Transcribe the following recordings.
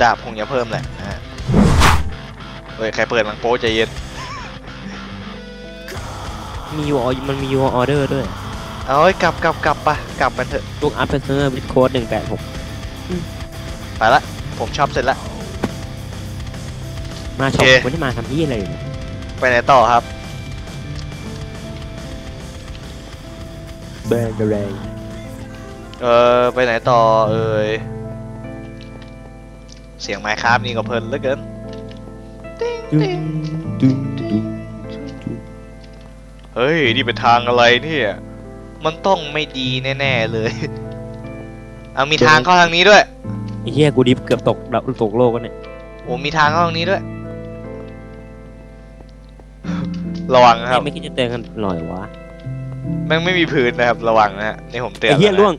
ตัวดาบคงจะเพิ่มแหละนะฮะเฮ้ยใครเปิดมังโป๊ใจเย็นมียูมันมียูออเดอร์ด้วยเอาเฮ้ยกลับกลับกลับปะกลับกันเถอะลูกอัพเพอร์เซอร์วิดโค้ดหนึ่งแปดหกไปละผมชอบเสร็จละมาช็อปโอเควันที่มาทำที่อะไรอยู่เนี่ยไปไหนต่อครับแบงแรงเออไปไหนต่อเอ่ย เสียงไมค์ครับนี่ก็เพลินเหลือเกินดึงดึงดึงเฮ้ย นี่เป็นทางอะไรเนี่ย มันต้องไม่ดีแน่ๆเลย เอามีทางเข้าทางนี้ด้วยไอ้เหี้ยกูดิฟเกือบตกดาวตกโลกกันเนี่ยโอ้มีทางเข้าทางนี้ด้วย ระวังนะครับ ไม่คิดจะเตือนกันหน่อยวะแม่งไม่มีพื้นนะครับ ระวังนะฮะนี่ผมเตือนไอ้เหี้ยแนะล่วง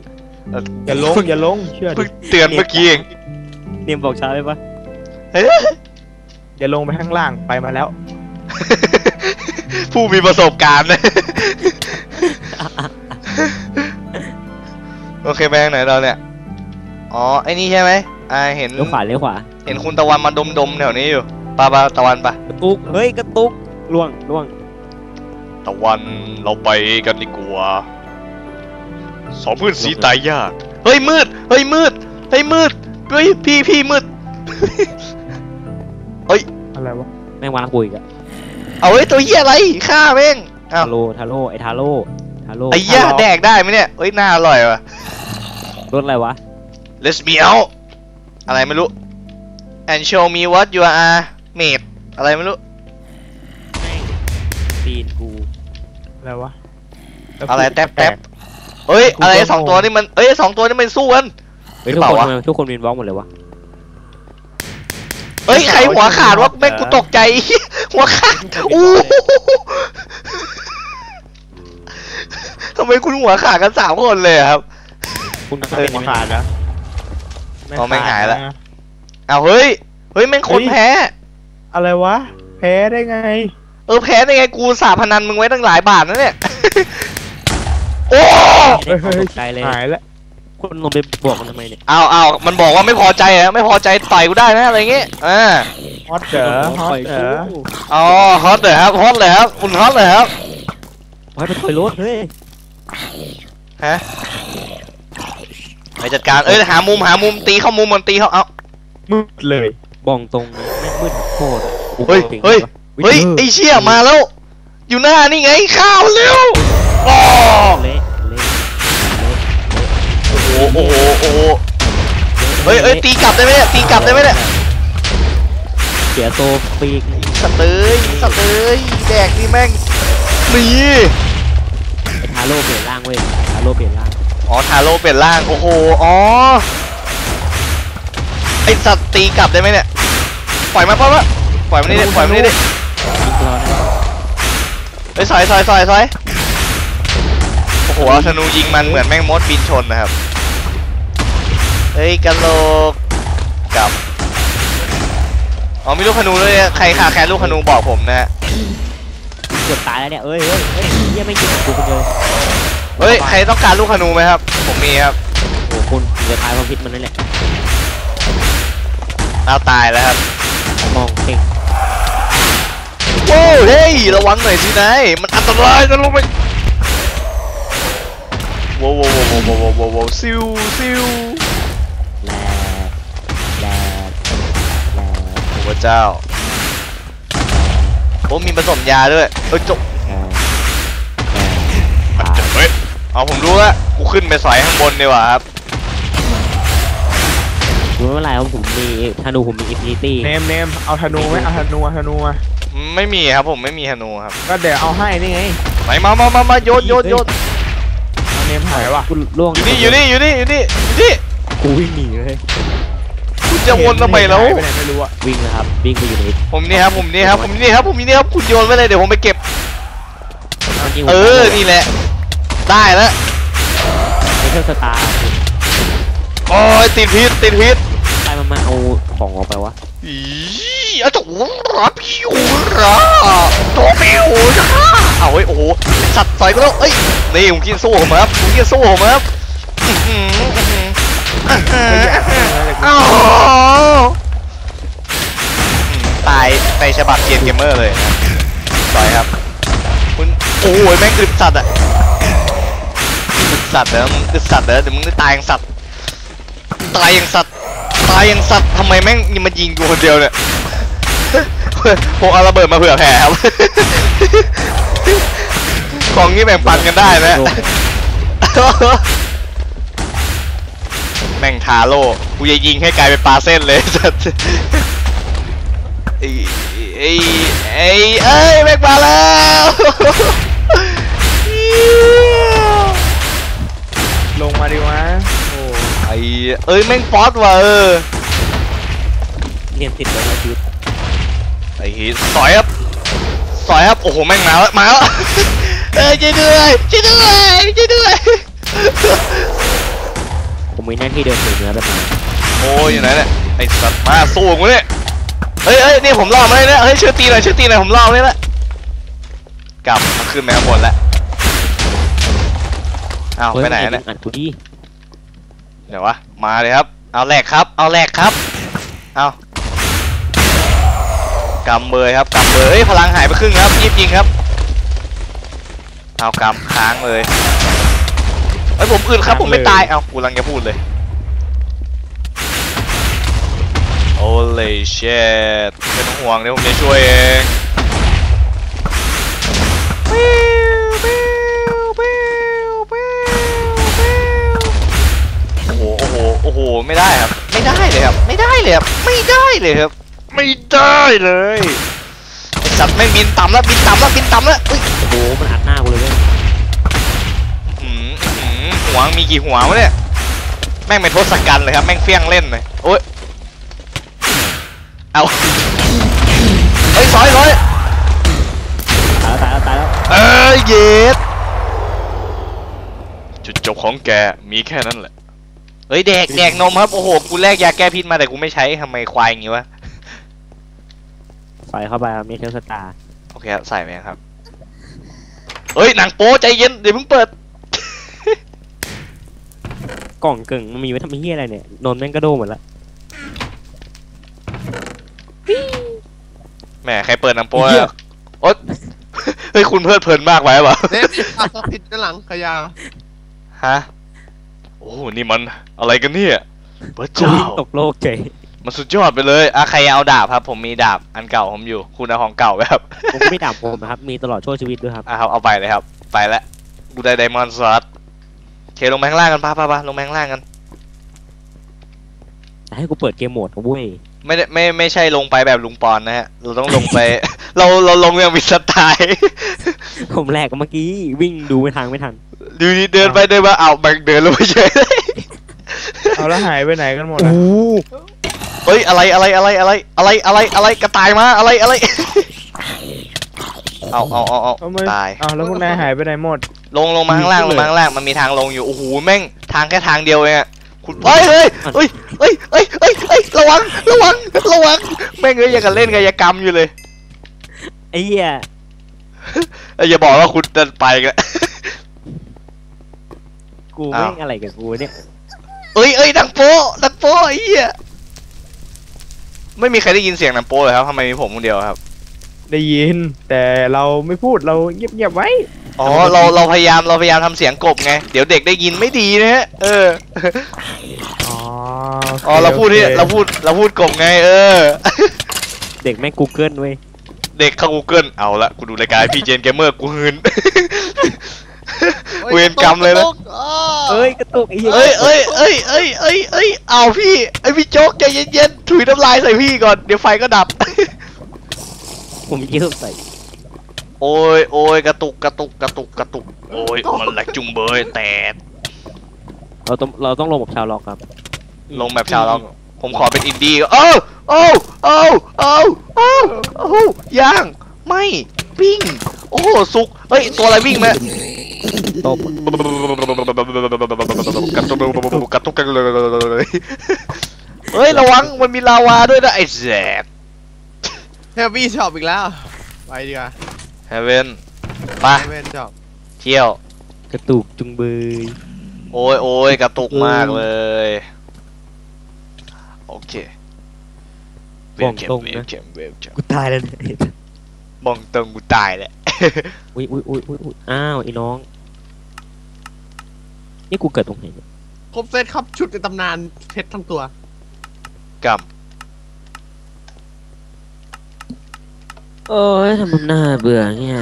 เอ่ออย่าลงอย่าลงเชื่อดิเพิ่งเตือนเมื่อกี้เอง เนียมบอกช้าไปปะเฮ้ยอย่าลงไปข้างล่างไปมาแล้ว ผู้มีประสบการณ์โอเคไปทางไหนเราเนี่ย อ๋อ ไอ้นี่ใช่ไหมอ่าเห็น เลี้ยวขวาเลี้ยวขวาเห็นคุณตะวันมาดมๆแถวนี้อยู่ปาปาตะวันปะกระตุกเฮ้ยกระตุกล่วงล่วงตะวันเราไปกันดีกว่าสองเพื่อนสีตายยาก เฮ้ยมืด เฮ้ยมืด เฮ้ยมืด เฮ้ยพี่พี่มืดอะไรวะแม่งวางคุยกันเอาเฮ้ยตัวเหี้ยอะไรฆ่าแม่งอ้าวทาโร่ทาโร่ไอ้ทาโร่ทาโร่ไอ้เหี้ยแดกได้ไหมเนี่ยเฮ้ยน่าอร่อยว่ะ รถอะไรวะ Let's me out อะไรไม่รู้ and show me what you are made อะไรไม่รู้ตีนกูอะไรวะล้วอะไรกูแท็บแท็บเฮ้ยกูอะไรก็สองงงตัวนี่มันเอ้ยสองตัวนี่มันสู้กัน เฮ้ยหรืทุอกเปคนล่าวะทำไมทุกคนวินบล็อกหมดเลยวะ เอ้ยใครหัวขาดวะแม่งกูตกใจ หัวขาดอู้ทำไมคุณหัวขาดกันสามคนเลยอะครับคุณทำเออเป็นยังไงขาดนะอ๋อไม่หายละนะเอาเฮ้ย เฮ้ยแม่งคนเฮ้ยแพ้ อะไรวะ แพ้ได้ไง เออแพ้ได้ไงกูสาพนันมึงไว้ตั้งหลายบาทนะเนี่ย โอ้ไม่ได้ตกใจเลยหายแล้ว คุณลงไปบวกมันทำไมเนี่ยเอาเอามันบอกว่าไม่พอใจอะไม่พอใจต่อยกูได้นะอะไรเงี้ยอ่าฮอตเจอฮอตปล่อยเจกูออ๋อฮอตเลยครับฮอตเลยครับคุณฮอตเลยครับไว้ไปถอยรถเฮ้ยฮะไปจัดการเอ้ยหามุมหามุมตีเข้ามุมมันตีเข้าเอามืดเลยบองตรงนะแม่งมืดโคตรเฮ้ยเฮ้ยเฮ้ยไอเชี่ยมาแล้ว อยู่หน้านี่ไงข้าวเร็วอ๋อเละเละเละ โอ้โหโอ้โหโอ้โหเฮ้ยเฮ้ยตีกลับได้ไหมเนี่ยตีกลับได้ไหมเนี่ยเสียโซปีกสัตว์เอ้ยสัตว์เอ้ยแดกนี่แม่งนี่ไอ้ทาโร่เปลี่ยนร่างเว้ยทาโร่เปลี่ยนร่างอ๋อทาโร่เปลี่ยนร่างโอ้โหอ๋อไอสัตว์ตีกลับได้ไหมเนี่ยปล่อยมาปล่อยมาปล่อยมันนี่ดิปล่อยมันนี่ดิยิงรอนะไปซอยซอยซอยซอยโอ้โหเอาธนูยิงมันเหมือนแม่งมดบินชนนะครับ เฮ้ยกะโหลกกลับอ๋อมีลูกธนูด้วยเนี่ยใครขาแคร์ลูกธนูบอกผมนะฮะเกือบตายแล้วเนี่ยเอ้ยเฮ้ยเฮ้ยเฮียไม่ยิงกูคนเดียวเฮ้ยใครต้องการลูกธนูไหมครับ ผมมีครับโอ้คุณเดี๋ยวตายเพราะพิษมันนั่นแหละเอาตายแล้วครับมองเก่งโว้วเฮ้ยระวังหน่อยสินายมันอันตรายจะลงไปโว้วโว้วโว้วโว้วโว้วโว้วโว้วซิวซิว พระเจ้าโอ้มีผสมยาด้วยเอ้ยจบแลเฮ้ยเอาผมรู้แล้วกูขึ้นไปสอยข้างบนดีกว่าครับรู้ไม่เป็นไรครับผมมีธนูผมมีอินฟินิตี้เนมเนมเอาธนูไหมเอาธนูเอาธนูมาไม่มีครับผมไม่มีธนูครับก็เดี๋ยวเอาให้นี่ไงไหนมามามามาโยนโยนโยนเอาเนมหายว่ะคุณล่วงอยู่นี่อยู่นี่อยู่นี่อยู่นี่อยู่นี่กูวิ่งหนีเลยคุณ จะวนทำไมแล้วหายไปไหนไม่รู้อะวิ่งนะครับ วิ่งไปอยู่ในผมนี่ครับผมนี่ครับผมนี่ครับผมนี่ครับคุณโยนไปเลยเดี๋ยวผมไปเก็บมันยิงเออ นี่แหละ ได้แล้วในเครื่องสตาร์โอ้ยติดพิษติดพิษใครมันมาเอาของออกไปวะอีอะโถรับผิวระโตผิวระเอาเฮ้ยโอ้โหสัตว์ใส่ก็แล้วเอ้ยนี่ผมกินสู้ผมครับผมกินสู้ผมครับอื้อหืออื้อหืออื้อหือ ไม่อยากให้นะแต่กู อ้าว ในฉบับเกมเกมเมอร์เลยนะสอยครับคุณโอ้ยแม่งอึดสัตว์อะอึดสัตว์เด้อมึงอึดสัตว์เด้อเดี๋ยวมึงได้ตายอย่างสัตว์ตายอย่างสัตว์ตายอย่างสัตว์ทำไมแม่งยังมายิงกูคนเดียวเนี่ยผมเอาระเบิดมาเผื่อแผ่ครับของนี้แบ่งปันกันได้นะแม่งทาโร่กูจะยิงให้กลายเป็นปลาเส้นเลยสัสไอ้ไอ้ไอ้เอ้ยแม่งมาแล้วลงมาดีวะโอ้ไอ้เอ้ยแม่งฟอสว่ะเออเรียนติดเลยนะชีวิตไอ้ฮีสอยครับสอยครับโอ้โหแม่งมาแล้วมาแล้วเอ้ยช่วยด้วยช่วยด้วยช่วยด้วยผมมีหน้าที่เดินถือเนื้อไปมาโอ้ยอยู่ไหนเนี่ยไอ้สัตว์มาสู้กูเนี่ย เฮ้ยเฮ้ยนี่ผมล่อมาเลยเนี่ยเฮ้ยช่วยตีหน่อยช่วยตีหน่อยผมล่อมาเลยละกลับมาขึ้นแมวบนแล้วอ้าวเฮ้ยไปไหนมัเนี่ยอัดกูดิเดี๋ยววะมาเลยครับ เอาแหลกครับ เอาแหลกครับเอากำเบยครับกำเบยเอ้ยพลังหายไปครึ่งครับยิบยิงครับเอากำค้างเลยเอ้ยผมอึดครับผมไม่ตายเอากูกำลังจะพูดเลย Holy shit ไม่ต้องห่วงเดี๋ยวผมจะช่วยเองโอ้โห โอ้โห โอ้โห ไม่ได้ครับ ไม่ได้เลยครับ ไม่ได้เลยครับ ไม่ได้เลยครับ ไม่ได้เลยสัตว์ไม่บินต่ำแล้วบินต่ำแล้วบินต่ำแล้วอุ๊ยโอ้โห มันอัดหน้ากูเลยเว้ยหืมหืมหัวมีกี่หัววะเนี่ย แม่งเป็นทศกัณฐ์เลยครับ แม่งเฟี้ยงเล่นเลยโอ้ย เอาเฮ้ยซอยซอยตายแล้วตายแล้วตายแล้วเอ้ยเย็ดจุดจบของแกมีแค่นั้นแหละ เฮ้ยแดกแดกนมครับ โอ้โห กูแลกยาแก้พิษมาแต่กูไม่ใช้ทำไมควายอย่างงี้วะ ใส่เข้าไปครับมีเทลสตาร์โอเคครับใส่ไปครับ เฮ้ยหนังโป๊ใจเย็นเดี๋ยวเพิ่งเปิด กล่องกึ่งมันมีไว้ทำเฮียอะไรเนี่ยนนท์แม่งกระโดดหมดละ แหมใครเปิดหนังโป๊ไอ้เหี้ย อะโอ๊ยเฮ้ยคุณเพลิดเพลินมากไปวะเด็ดอะผิดด้านหลังขยาฮะโอ้นี่มันอะไรกันเนี่ยพระกูเจ้าวิ่งตกโลกเฉยมันสุดยอดไปเลยอะใครเอาดาบครับ ผมมีดาบอันเก่าผมอยู่ คุณเอาของเก่าไปครับผมไม่ดับผมนะครับ มีตลอดชั่วชีวิตด้วยครับ อะครับเอาไปเลยครับ ไปแล้วกูได้ไดมอนด์ซัดเคลงไปข้างล่างกันป้าป้าป้าลงไปข้างล่างกัน แต่ให้กูเปิดเกมโหมดนะเว้ย ไม่ได้ไม่ไม่ใช่ลงไปแบบลุงปอนนะฮะ เราต้องลงไป เราเราลงอย่างมีสไตล์ผมแหลกเมื่อกี้วิ่งดูไม่ทางไม่ทัน ดูนี่เดินไปเดินมาเอาแบงเดินลงไปเฉยเลยเอาแล้วหายไปไหนกันหมดอะเฮ้ยอะไรอะไรอะไรอะไรอะไรอะไรอะไรกระต่ายมาอะไรอะไร เอาเอาเอาเอาเอาไม่ตาย เอาแล้วพวกนายหายไปไหนหมด ลงลงมาข้างล่างขึ้ลนงเลยมาข้างล่างมันมีทางลงอยู่โอ้โหแม่งทางแค่ทางเดียวเองอะ คุณเฮ้ยเฮ้ยเฮ้ยเฮ้ยเฮ้ยเฮ้ยเฮ้ยระวัง ระวัง ระวัง แม่งเอ้ยยังกับเล่นกายกรรมอยู่เลยไอ้เหี้ยเอ้ยอย่าบอกว่าคุณเดินไปกัน กูอ้าวแม่งอะไรกับกูเนี่ยเอ้ยเอ้ยดังโป้ดังโป้ไอ้เหี้ยไม่มีใครได้ยินเสียงดังโป้เลยครับทำไมมีผมคนเดียวครับ ได้ยิน แต่เราไม่พูดเราเงียบๆไว้ อ๋อเราเราพยายามเราพยายามทำเสียงกบไงเดี๋ยวเด็กได้ยินไม่ดีนะฮะเอออ๋อโคอ๋อเราพูดที่โอคเราพูดเราพูดกบไง เออ เด็กแม่งกูเกิลเว้ยเด็กเข้า Google เอาละกูดูรายการพี่เจนเกมเมอร์กูหืนเวรกรรมเลยนะเอ้ยกระตุกไอ้เหี้ยเอ้ยเอ้ยเอ้ยเอ้ยเอ้ยเอ้ยเอาพี่ไอพี่โจ๊กใจเย็นๆถุยน้ำลายใส่พี่ก่อนเดี๋ยวไฟก็ดับ ผมเยิ้มใส่ โอ้ยโอ้ยกระตุกกระตุกกระตุกกระตุกโอ้ยมันแหลกจุงเบยแต่เราต้องเราต้องลงแบบชาวล็อกครับ ลงแบบชาวเราผมขอเป็นอินดี้ก็เอ้าเอ้าเอ้าเอ้าเอ้าโอ้โหย่างไม่ปิ้งโอ้โหสุกเฮ้ยตัวอะไรวิ่งมาตบกระตุกกระตุกกันเลยเฮ้ยระวังมันมีลาวาด้วยนะไอ้แสบเฮฟวี่ช็อปอีกแล้ว ไปดีกว่าเฮเวนไปเฮเว่นช็อปเที่ยว กระตุกจุงเบย โอ้ยโอ้ยกระตุกมากเลย โอเคเวบลอกเกมตรงเวลนะเกมเวลเกมกูตายแล้วเนี่ยบองตรงกูตายแหละ อุ้ยอุ้ยอุ้ยอุ้ยอุ๊ยอ้าวไอ้น้อง นี่กูเกิดตรงไหนเนี่ยครบเซตครับชุดในตำนานเพชรทั้งตัว กับ โอ้ยทำมันน่าเบื่อเนี่ย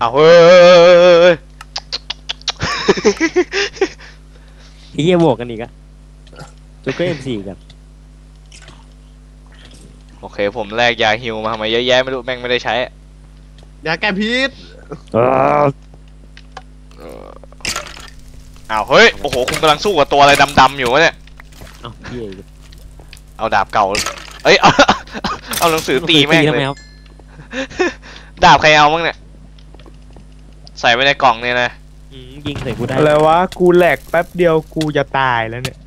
เอาเฮ้ยเฮ้ยเฮ้ยเฮ้ยเฮ้ยไอ้เหี้ยบวกกันอีกอะจุกเกอร์เอ็มสี่กันโอเค ผมแลกยาฮิวมาทำไมเยอะแยะไม่รู้แม่งไม่ได้ใช้ยาแก้พิษอ้าวเฮ้ยโอ้โหคุณกำลังสู้กับตัวอะไรดำๆอยู่วะเนี่ยเอ้าเหี้ยอีกเอาดาบเก่าเอ้ยเอาเอาหนังสือตีแม่งทำเลไมยครับ ดาบใครเอาบ้างเนี่ย ใส่ไว้ในกล่องเนี่ยนะ อืมยิงใส่กูได้อะไรวะ กูแหลกแป๊บเดียวกูจะตายแล้วเนี่ย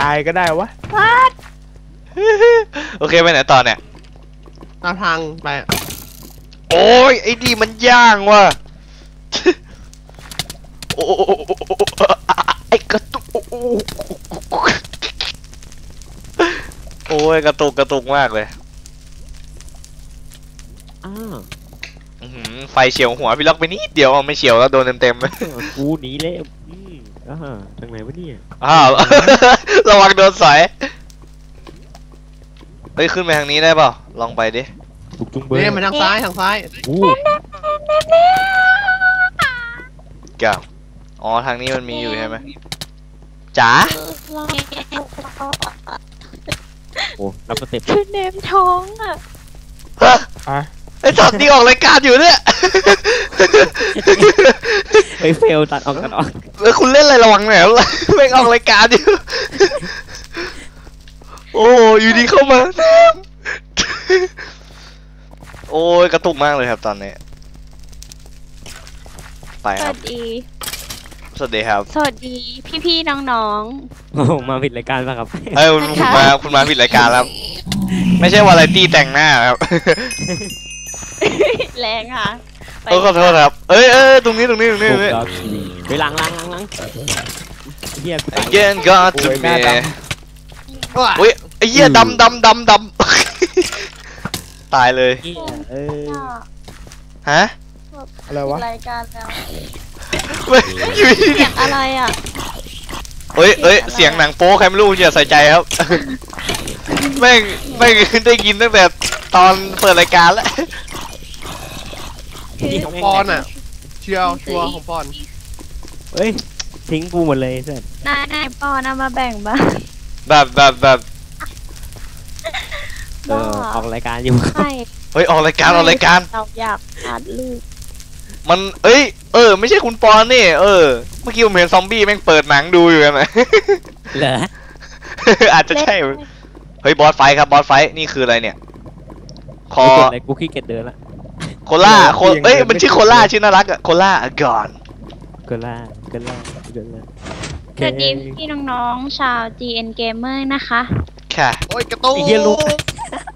ตายก็ได้วะ โอเคไปไหนต่อเนี่ยหน้าทางไปโอ้ยไอ้ดีมันย่างว่ะ โอ้ไอ้กระตุก โอ้ยกระตุกกระตุกมากเลย อ้าวอื้อหือไฟเฉียวหัวพี่ล็อกไปนิดเดียวเอาไม่เฉียวแล้วโดนเต็มๆเลยกูหนีแล้วอืมอ่าทางไหนวะเนี่ยอ้าว ระวังโดนสอยเฮ้ยขึ้นไปทางนี้ได้เปล่าลองไปดิถูกจุงเบอร์เนี่ยมาทางซ้ายทางซ้ายอู้เก้าอ๋อทางนี้มันมีอยู่ใช่ไหมจ๋าโอ้รับสเต็ปคือเนมท้องอะ ฮะอะ ไอ้สัตว์นี่ออกรายการอยู่เนี่ยเฮ้ยเฟลตัดออกตัดออกเออคุณเล่นอะไรระวังหน่อยครับแม่งออกรายการอยู่ โอ้อยู่ดีเข้ามา โอ้ยกระตุกมากเลยครับตอนนี้ ไปสครัวับสดี สวัสดีครับ สวัสดีพี่ๆน้องโอ้โหมาผิดรายการป่ะครับ เอ้ยคุณคุณมาคุณมาผิดรายการแล้ว ไม่ใช่วาไรตี้แต่งหน้าครับ ๆ แรงค่ะไปเออขอโทษครับ เอ้ยเอ้ยตรงนี้ตรงนี้ตรงนี้ตรงนี้ ไปล้างล้างล้างล้างเฮียกูตาย Again got to โอ้ยหน้า me ดอุ้ยไอ้เหี้ยดำดำดำดำ ตายเลย เหี้ยเออฮะอะไรวะ รายการแล้วไม่อยู่ดีเสียงอะไรอะเอ้ยเอ้ยเสียงหนังโป๊ใครไม่รู้อย่าใส่ใจครับ แม่งแม่งได้ยินตั้งแต่ตอนเปิดรายการแล้ว คือของปอนอะ เชียวชัวร์ของปอนเฮ้ย ทิ้งกูหมดเลยเพื่อนนายนายปอนเอามาแบ่งบ้างแบบแบบแบบเออออกรายการอยู่ใช่เฮ้ยออกรายการออกรายการ เราอยากอาดลูกมัน เอ้ย เออ ไม่ใช่คุณปอนนี่ เออ เมื่อกี้ผมเห็นซอมบี้แม่งเปิดหนังดูอยู่กันนะเหรอ อาจจะใช่ เฮ้ย บอสไฟท์ครับ บอสไฟท์นี่คืออะไรเนี่ย คอกูกดอะไรกูขี้เกียจเดินละ โคล่าโคเอ้ยมันชื่อโคล่าชื่อน่ารักอะโคล่าก่อนก็ล่าก็ล่าก็ล่าสวัสดีพี่ๆน้องๆชาว GN Gamer นะคะ ค่ะโอ้ยกระตุกไอ้เหี้ยลูก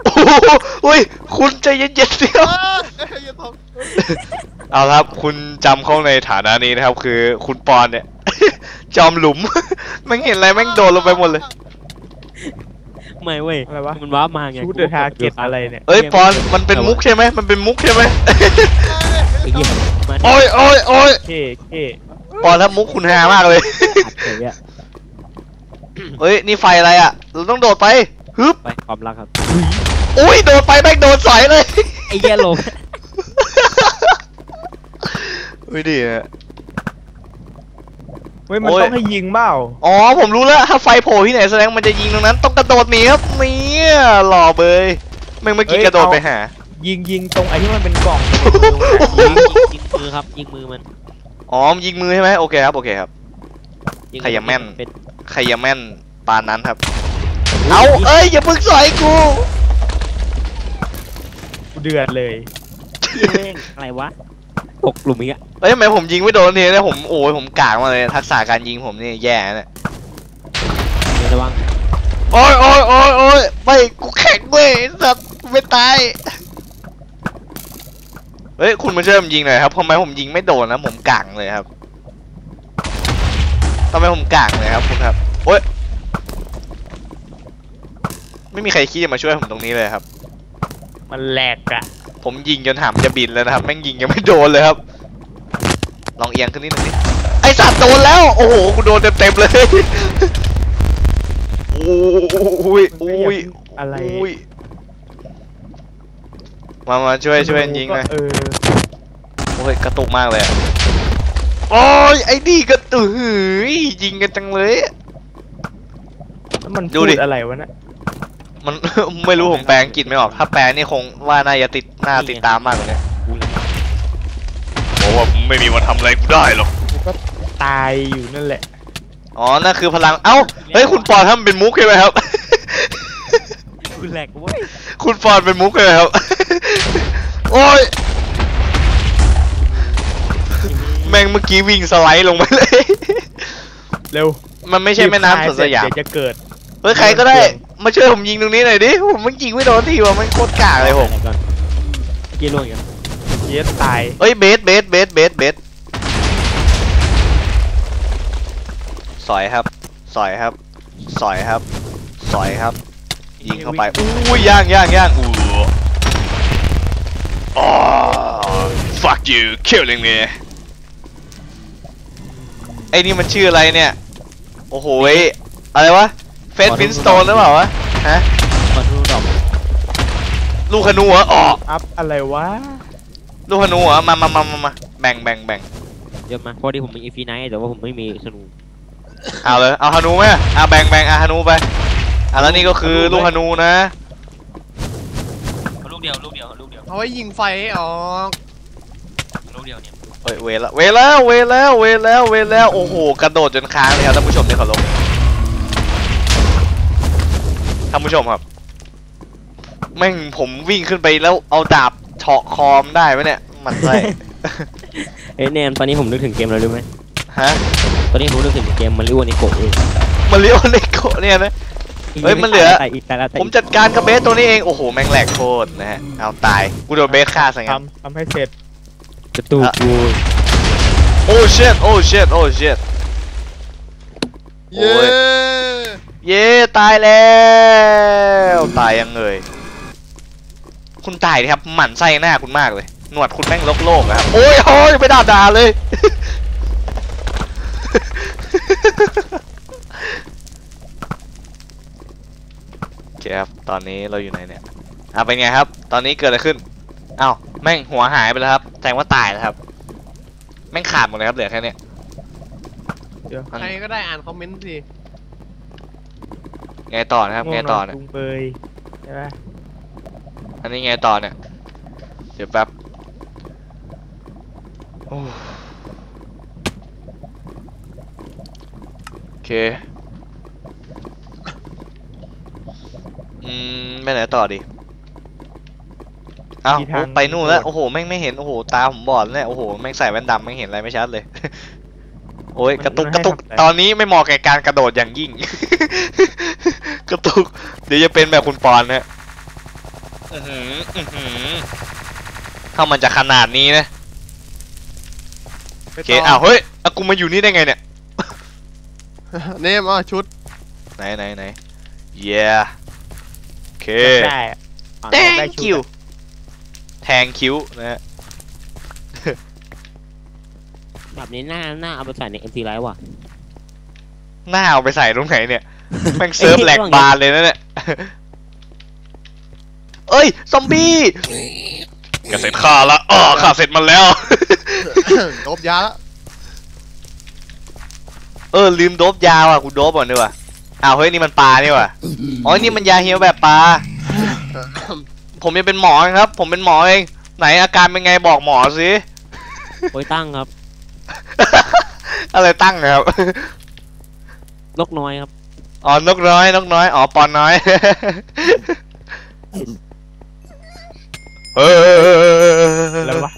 โอ้โหอุ้ยคุณใจเย็นๆสิคเอรับออย่าตกเอาละครับคุณจำเขาในฐานะนี้นะครับ คือคุณปอนเนี่ย จอมหลุมแม่งเห็นอะไรแม่งโดนลงไปหมดเลย ไม่เว้ยอะไรวะ มันว้าร์ปมาไงชูดเดอะทาร์เก็ตอะไรเนี่ย เอ้ยปอนมันเป็นมุกใช่ไหมมันเป็นมุกใช่ไหมไอ้เหี้ยมาโอ้ยโอ้ยโอ้ยเท่เท่ปอนถ้ามุกคุณฮามากเลย อัดเฉยอะเฮ้ยนี่ไฟอะไรอะ เราต้องโดดไปฮึบไปความรักครับอุ้ยโดดไปแม่งโดนสอยเลย ไอ้เหี้ยลง อุ้ยดีอะ เฮ้ยมันโอ้ย ต้องให้ยิงเปล่าอ๋อผมรู้แล้วถ้าไฟโผล่ที่ไหนแสดงมันจะยิงตรงนั้นต้องกระโดดหนีครับเนี่ยหล่อเบยแม่งเมื่อกี้เอ้ยกระโดดเอาไปหา ยิงยิงตรงไอ้ที่มันเป็นกล่องยิงยิงมือครับยิงมือมันอ๋อมันยิงมือใช่ไหมโอเคครับโอเคครับยิงใครยังแม่น เป็นใครยังแม่นปานนั้นครับ เอาเอ้ยอย่าเพิ่งสอยกูเดือดเลย เหี้ยแม่งอะไรวะ ตกหลุมอีกอะเอ้ยทำไมผมยิงไม่โดนทีเนี่ยผมโอ้ยผมกากมาเลยทักษะการยิงผมนี่แย่นะเนี่ยเดี๋ยวระวังโอ้ยโอ้ยโอ้ยโอ้ยไม่กูแข็งเว้ยสัตว์กูไม่ตายเฮ้ยคุณมาช่วยผมยิงหน่อยครับทำไมผมยิงไม่โดนนะผมกางเลยครับทำไมผมกางเลยครับคุณครับโอ้ยไม่มีใครคิดจะมาช่วยผมตรงนี้เลยครับ มันแหลกอะผมยิงจนหามจะบินแล้วนะครับแม่งยิงยังไม่โดนเลยครับ ลองเอียงขึ้นนิดนึงดิไอสัตว์โดนแล้ว โอ้โหกูโดนเต็มๆเลยโอ้ยมันโอ้ก็ยงอะไรโอ้ยมามาช่วยช่วยยิงหน่อยเออโอ้ยกระตุกมากเลยอะโอ้ยไอ้นี่กระตุกหืยยิงกันจังเลยแล้วมันดูพูดิดอะไรวะน่ะ มันไม่รู้ผมแปลอังกฤษไม่ออก ถ้าแปลนี่คงว่าน่าจะติดน่าติดตามมากเลยเนี่ยกูเลยบอกว่าไม่มีวันทำอะไรกูได้หรอกกูก็ตายอยู่นั่นแหละ อ๋อ นั่นคือพลัง เอ้า เฮ้ย คุณปอนทำเป็นมุกใช่ไหมครับ กูแหลกเว้ย คุณปอนเป็นมุกเลยครับ โอ้ย แม่งเมื่อกี้วิ่งสไลด์ลงไปเลย เร็ว มันไม่ใช่แม่น้ำสวนสยามเดี๋ยวจะเกิด เฮ้ย ใครก็ได้ มาช่วยผมยิงตรงนี้หน่อยดิ ผมมันยิงไม่โดนทีว่ะมันโคตรกากเลยผมอะไรก่อนเกี่ยล่วงอีกันเย็ดตายเฮ้ยเบสเบสเบสเบสเบสสอยครับ สอยครับ สอยครับ สอยครับ ยิงเข้าไปอุ้ยย่างย่างย่างอู้อ๋อ fuck you killing me ไอ้นี่มันชื่ออะไรเนี่ย โอ้โหยอะไรวะ เฟสฟินสโตนหรือเปล่าวะฮะมาดูดอกลูกขนูเหรออ๋ออัพอะไรวะลูกขนูเหรอมามามามามาแบ่งแบ่งแบ่งเยอะมาเพราะที่ผมมีอีฟีไนท์แต่ว่าผมไม่มีสนูเอาเลยเอาฮานูไหมอะแบ่งแบ่งอะฮานูไปอะแล้วนี่ก็คือลูกฮานูนะลูกเดียวลูกเดียวลูกเดียวเอาไว้ยิงไฟให้ออกลูกเดียวเนี่ยเฮ้ยเวแล้วเวแล้วเวแล้วเวแล้วเวแล้วโอ้โหกระโดดจนค้างเลยครับท่านผู้ชมที่เคารพ ท่านผู้ชมครับ แม่งผมวิ่งขึ้นไปแล้วเอาดาบเฉาะคอมได้ไหมเนี่ยหมันไส้เอ้ยแนนตอนนี้ผมนึกถึงเกมอะไรรู้ไหมฮะตอนนี้ผมนึกถึงเกมมันเรียกว่านิโกะเองมาเลี้ยวเลโกะเนี่ยนะ เฮ้ยมันเหลือ แต่อีกแต่ละแต่ผมจัดการกับเบสตัวนี้เอง โอ้โห แม่งแหลกโคตรนะฮะ เอาตาย กูโดนเบสฆ่าซะงั้น ทำทำให้เสร็จกระตูกกูโอ้เชิดโอ้เชิดโอ้เชิดโอ้เย้ย เย้ตายแล้ว ตายยังเอ่ยคุณตายดิครับหมั่นไส้หน้าคุณมากเลย หนวดคุณแม่งลกโลกอะครับโอ้ยโอ้ยไม่ด่าด่าเลย โอเคครับ ตอนนี้เราอยู่ไหนเนี่ยอะเป็นไงครับ ตอนนี้เกิดอะไรขึ้นอ้าวแม่งหัวหายไปแล้วครับแสดงว่าตายแล้วครับ แม่งขาดหมดเลยครับเหลือแค่เนี้ยเดี๋ยวใครก็ได้อ่านคอมเมนต์สิ ไงต่อนะครับไงต่อเนี่ยจุงเบยใช่ปะอันนี้ไงต่อเนี่ย เดี๋ยวแป๊บโอ้โอเค อืมไปไหนต่อดีอ้าวมีทางไปนู่นแล้ว โอ้โห แม่งไม่เห็น โอ้โห ตาผมบอดแล้วเนี่ย โอ้โห แม่งใส่แว่นดำไม่เห็นอะไรไม่ชัดเลย โอ้ยกระตุกกระตุกตอนนี้ไม่เหมาะแก่การกระโดดอย่างยิ่ง กระตุก เดี๋ยวจะเป็นแบบคุณปอนนะอือหืออือหือถ้ามันจะขนาดนี้นะไปโอเคต่ออ้าวเฮ้ยเอากูมาอยู่นี่ได้ไงเนี่ยเนมอะชุด ไหนไหนไหน yeah โอเคได้อะอะแทได้งชุดคิวอะแทงคิ้วนะฮะ แบบนี้หน้าหน้าเอาไปใส่ในเอ็มซีไลท์ว่ะหน้าเอาไปใส่ตรงไหนเนี่ย แม่งเซิร์ฟแหลกบานเลยนะเนี่ย เอ้ย ซอมบี้ก็เสร็จข้าละอ๋อข้าเสร็จมันแล้ว โดบยาละเออ ลืมโดบยาว่ะกูโดบก่อนดีกว่าอ้าวเฮ้ยนี่มันปลานี่ว่ะอ๋อ นี่มันยาเฮียวแบบปลา ผมยังเป็นหมอครับ ผมเป็นหมอเอง ไหนอาการเป็นไงบอกหมอสิโอ้ยตั้งครับ อะไรตั้งนะครับ นกน้อยครับ อ๋อนกน้อย นกน้อย อ๋อปอนน้อย เออแล้ววะ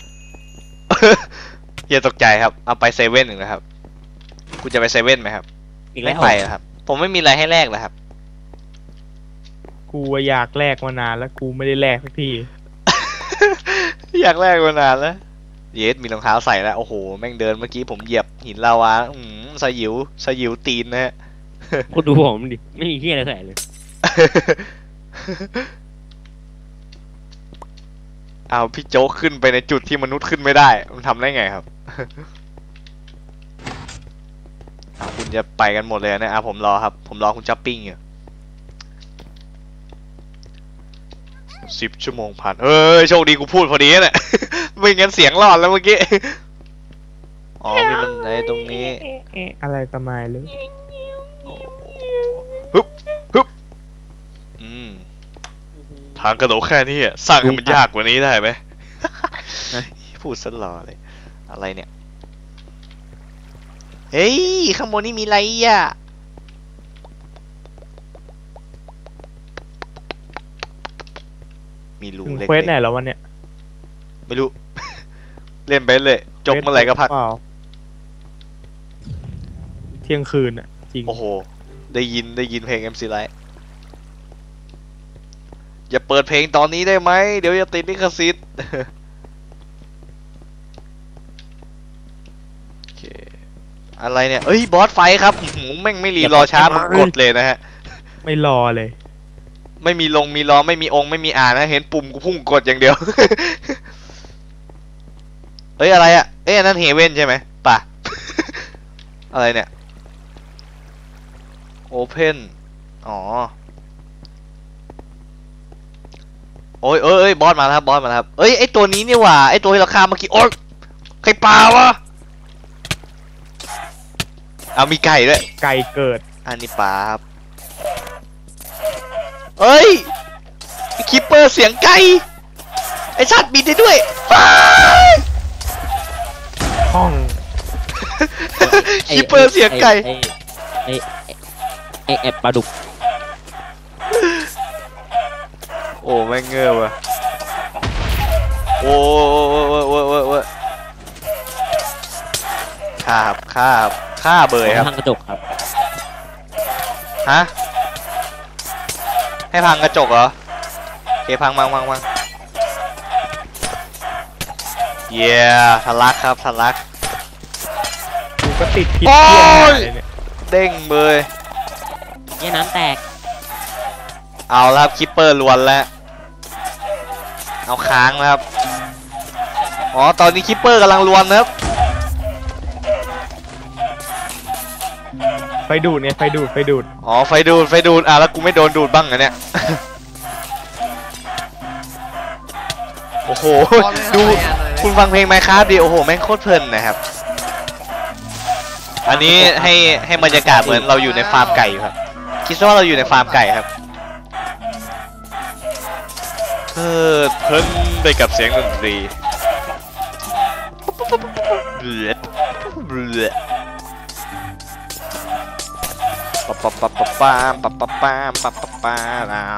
อย่าตกใจครับ เอาไปเซเว่นหนึ่งนะครับกูจะไปเซเว่นไหมครับ อีกแล้ไม่วไปนะครับ ผมไม่มีอะไรให้แลกแล้วครับ กูอะอยากแลกมานานแล้วกูไม่ได้แลกสักที อยากแลกมานานแล้ว เยสมีรองเท้าใส่แล้ว โอ้โห แม่งเดินเมื่อกี้ผมเหยียบหินลาวาอืมสยิวสยิวตีนนะฮะกูดูผมดิ ไม่มีที่อะไรใส่เลย เอาพี่โจ๊กขึ้นไปในจุดที่มนุษย์ขึ้นไม่ได้ มันทำได้ไงครับ เอาคุณจะไปกันหมดเลยนะอะผมรอครับ ผมรอคุณจับปิ้งอยู่ สิบชั่วโมงผ่าน เอ้ยโชคดีกูพูดพอดีเนี่ยไม่งั้นเสียงรอดแล้วเมื่อกี้ อ๋อมีบันไดตรงนี้เอ๊ะอะไรประมาณเลยฮึบฮึบอืมทางกระโดดแค่นี้อะสร้างให้มันยากกว่านี้ได้ไหมพูดสลอเลย อะไรเนี่ย เฮ้ยข้างบนนี่มีอะไรอะ มีรู ถึงเล็กเควสไหนแล้ววันเนี้ยๆไม่รู้ เล่นไปเลยจบเมื่อไหร่ก็พัก เปล่าเที่ยงคืนอะ จริง โอ้โห ได้ยินได้ยินเพลง MC Light อย่าเปิดเพลงตอนนี้ได้ไหม เดี๋ยวจะติดลิขสิทธิ์โอเคอะไรเนี่ย เอ้ย บอสไฟท์ครับอื้อหือแม่งไม่รีรอช้ามันกดเลยนะฮะ ไม่รอเลย ไม่มีลงมีรอไม่มีองค์ไม่มีอ่านนะ เห็นปุ่มกูพุ่งกดอย่างเดียวเอ้ยอะไรอะเอ้ยอันนั้นเฮเว่นใช่ไหมป่ะ อะไรเนี่ย Open อ๋อ โอ้ยเอ้ยเอ้ยบอสมาแล้วครับบอสมาแล้วครับเอ้ยไอตัวนี้นี่หว่าไอตัวที่เราฆ่าเมื่อกี้โอ๊ยใครปลาวะเอามีไก่ด้วย ไก่เกิดอันนี้ปลาครับ เอ้ยคิปเปอร์เสียงไก่ไอสัตว์บินได้ด้วยว้ายห้องคิปเปอร์เสียงไก่ไอ้ไอ้ไอ้ไอ้ปลาดุกโอ้แม่งเงือว่ะโอ้โอ้โอ้โอ้โอ้โอ้ฆ่าครับฆ่าครับฆ่าเบยครับทางกระจกครับฮะ ให้พังกระจกเหรอโอเคพังพังพังพังเย้ทะลักครับทะลักกูก็ติดผิดโอ้เที่ยงยเลยเนี่ยเด้งเบยเนี่ยน้ำแตก เอาแล้วครับคิปเปอร์ลวนแล้ว เอาค้างแล้วครับ อ๋อ ตอนนี้คิปเปอร์กำลังลวนนะครับ ไฟดูดเนี่ยไฟดูดไฟดูดอ๋อไฟดูดไฟดูดอะแล้วกูไม่โดนดูดบ้างเหรอเนี่ย โอ้โหบอสไม่ทำดูอะไรอะหน่อยนะคุณฟังเพลงไมค์ครับดิโอ้โหแม่งโคตรเพลินนะครับ อันนี้ให้ให้บรรยากาศเหมือนเราอยู่ในฟาร์มไก่อยู่ครับ คิดซะว่าเราอยู่ในฟาร์มไก่ครับเพลิดเพลินไปกับเสียงดนตรีเบือดเบือ ปะปะปะปะปามปะปะปามปะปะปาเอา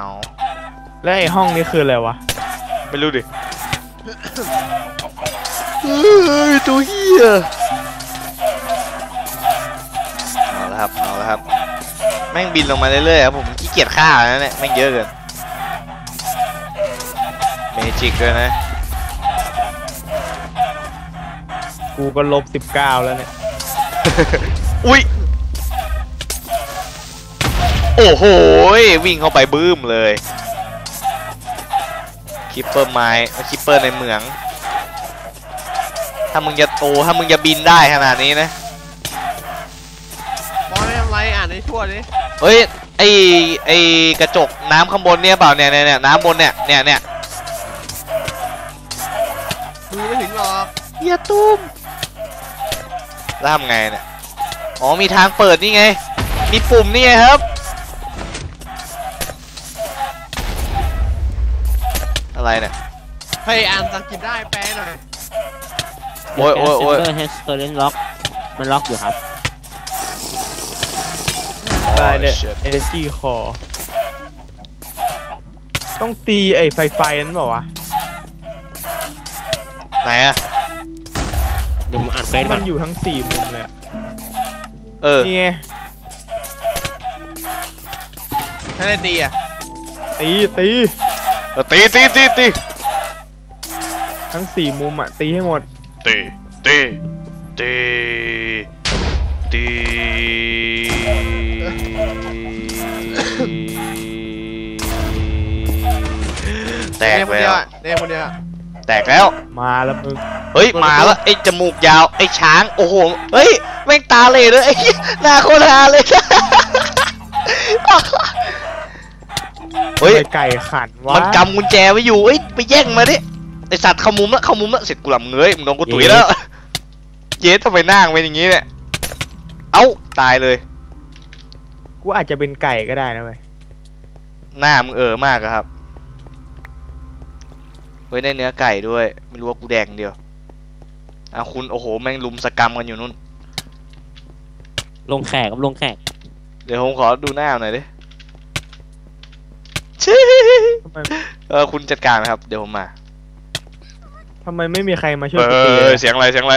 แล้วไอห้องนี้คืออะไรวะ ไม่รู้ดิเฮ้ยตัวเฮียเอาละครับเอาละครับ แม่งบินลงมาเรื่อยๆครับผมขี้เกียจฆ่าแล้วเนี่ยแม่งเยอะเกินเมจิกด้วยนะ กูก็ลบสิบเก้าแล้วเนี่ย อุ้ย โอ้โหยวิ่งเข้าไปบื้มเลยคิปเปอร์ไม้คิปเปอร์ในเหมือง ถ้ามึงจะโตถ้ามึงจะบินได้ขนาดนี้นะบอสไม่ทำอะไรอ่านให้ทั่วดิเฮ้ยไอไอกระจกน้ำข้างบนเนี่ยเปล่าเนี่ยเนี่ยเนี่ยน้ำบนเนี่ยเนี่ยเนี่ยมือไม่ถึงหรอกอย่าตุ้มแล้วทำไงเนี่ยอ๋อมีทางเปิดนี่ไง มีปุ่มนี่ไงครับ อะไรเนี่ยใครอ่านภาษาอังกฤษได้แปลหน่อยโอ้ยโอ้ยโอ้ย เฮสเตอร์เลนล็อกมันล็อกอยู่ครับ ตายเนี่ย Oh, shit เอเนจีคอ ต้องตีไอ้ไฟไฟนั้นเปล่าวะ ไหนอะเดี๋ยวผมอ่านเฟซก่มัอนนอยู่ทั้งสี่มุมเลยอะเออ นี่ไงให้ได้ตีอะตีตีเออ ตีตีตีตีทั้งสี่มุมอะตีให้หมดตีตีตีตีแตกเนคนแล้เดียววอะเนคนเดียวอะแตกแล้ว มาแล้วมึงเฮ้ยมาแล้วไอ้จมูกยาวไอ้ช้างโอ้โหเฮ้ยแม่งตาเหล่เลยไอ้เหี้ยหน้าโคตรฮาเลย เฮ้ย ทำไมไก่ขันวะมันกำกุญแจไว้อยู่เอ้ยไปแย่งมาดิไอสัตว์เข้ามุมแล้วเข้ามุมแล้วเสร็จกูหลับเงยมึงโดนกูตุ๋ยแล้วเจ๊ทำไมหน้ามึงเป็นอย่างนี้เนี่ย เอ้าตายเลย กูอาจจะเป็นไก่ก็ได้นะเว้ยหน้ามึงเออมากอะครับ เฮ้ยได้เนื้อไก่ด้วย ไม่รู้ว่ากูแดกอย่างเดียวอะคุณโอ้โหแม่งลุมสกรรมกันอยู่นู่น ลงแขกครับลงแขก เดี๋ยวผมขอดูหน้าหน่อยดิชิ ทำไมเออคุณจัดการนะครับ เดี๋ยวผมมา ทำไมไม่มีใครมาช่วยเอกูตีเลอยเสียงอะไรเสียงอะไร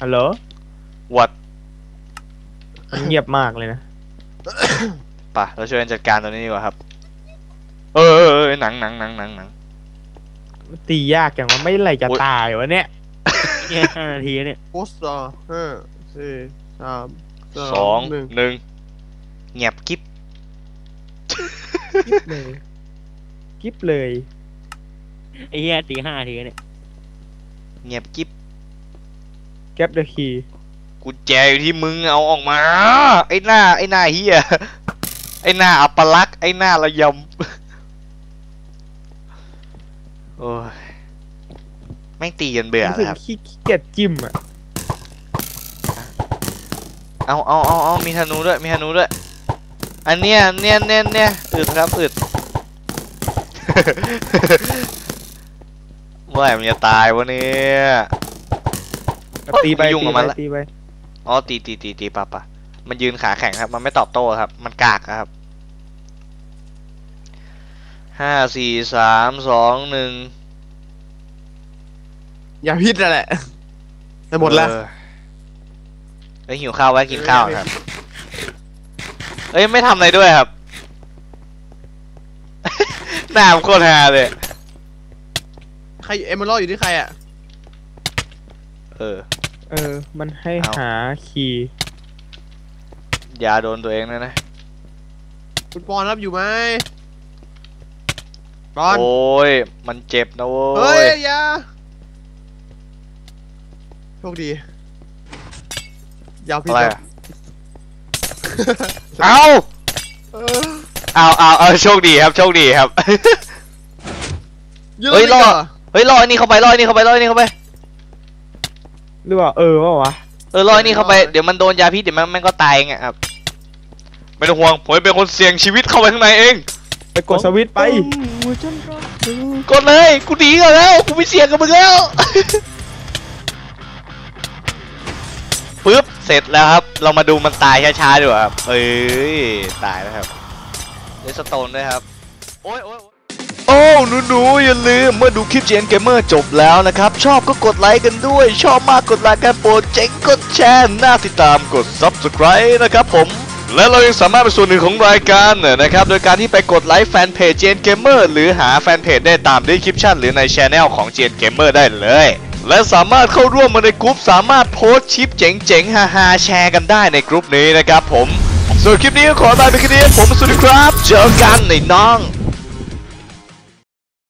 ฮัลโหลวัดมันเงียบมากเลยนะ ป่ะ เราช่วยกันจัดการตัวนี้ดีกว่าครับ เออเออเออหนังหนังหนังหนังหนัง ตียากอย่างว่าไม่ไหลจะโอ๊ย ตายวะเนี่ยแค่ห้านาทีเนี่ยโพสต์ต่อห้าสี่สามสองหนึ่งหนึ่ง เงียบกิ๊บกิ๊บเลยกิ๊บเลยไอ้เหี้ยตีห้านาทีเนี่ยเงียบกิ๊บแก็บเดอะคีย์กุญแจอยู่ที่มึงเอาออกมา ไอ้หน้า ไอ้หน้าเฮียไอ้หน้าอัปลักษณ์ไอ้หน้าระยำโอ้ยแม่งตีกันเบื่อรู้สึแล้กวครับขี้ขี้เกียจจิ้มอะเอาเอาเอาเอามีธนูด้วยมีธนูด้วย อันเนี้ยเนี้ยเนี้ยเนี้ยอึดครับอึดเมื่อไหร่มันจะตายวะเนี่ยตีไปไม่ยุ่งตีกับไปมันละตีไปอ๋อตีตีตีตีปะปะมันยืนขาแข็งครับ มันไม่ตอบโต้ครับ มันกากอะครับห้าสี่สามสองหนึ่งอย่าพิษนั่นแหละแต่หมดแล้วเออเอ้ยหิวข้าวไว้กินข้าวครับ เอ้ยไม่ทำอะไรด้วยครับ หน้ามันโคตรฮาเลย ใครเอมเมอรัลอยู่ที่ใครอะ เออ เออ มันให้เอา หาคีย์อย่าโดนตัวเองนะนะ คุณปอนรับอยู่ไหมปอน โอ้ย มันเจ็บนะโว้เฮ้ยย อย่าโชคดีอยาวพิษอะไรนะอะ เอาเออเอาเอาเอาโชคดีครับ โชคดีครับยืนเฮ้ยอีกรอหเฮ้ยลอยนี่เข้าไปลอยนี่เข้าไปลอยนี่เข้าไป หรือว่าเออว่าวะเออลอยนี่เข้าไป เดี๋ยวมันโดนยาพิษเดี๋ยวมันมันก็ตายเองอะครับ ไม่ต้องห่วง ผมเป็นคนเสี่ยงชีวิตเข้าไปข้างในเอง ไปกดสวิตช์ไป กดเลย กูหนีก่อนแล้ว กูไม่เสี่ยงกับมึงแล้ว ปึ๊บเสร็จแล้วครับ เรามาดูมันตายช้าๆดีกว่าครับเอ้ยตายแล้วครับเลสโตนด้วยครับ โอ้ยโอ้ยโอ้หนูๆอย่าลืมเมื่อดูคลิป GN Gamer จบแล้วนะครับ ชอบก็กดไลค์กันด้วย ชอบมากกดไลค์กันโปรดเจ๋งกดแชร์น่าติดตามกด Subscribe นะครับผม และเรายังสามารถเป็นส่วนหนึ่งของรายการนะครับ โดยการที่ไปกดไลค์แฟนเพจ GN Gamer หรือหาแฟนเพจได้ตาม description หรือในช anel ของ GN Gamer ได้เลย และสามารถเข้าร่วมมาในกลุ่มสามารถโพสชิปเจ๋งๆฮาๆแชร์กันได้ในกลุ่มนี้นะครับผมส่วนคลิปนี้ขอลาไปแค่นี้ผมสวัสดีครับ เจอกันในน้อง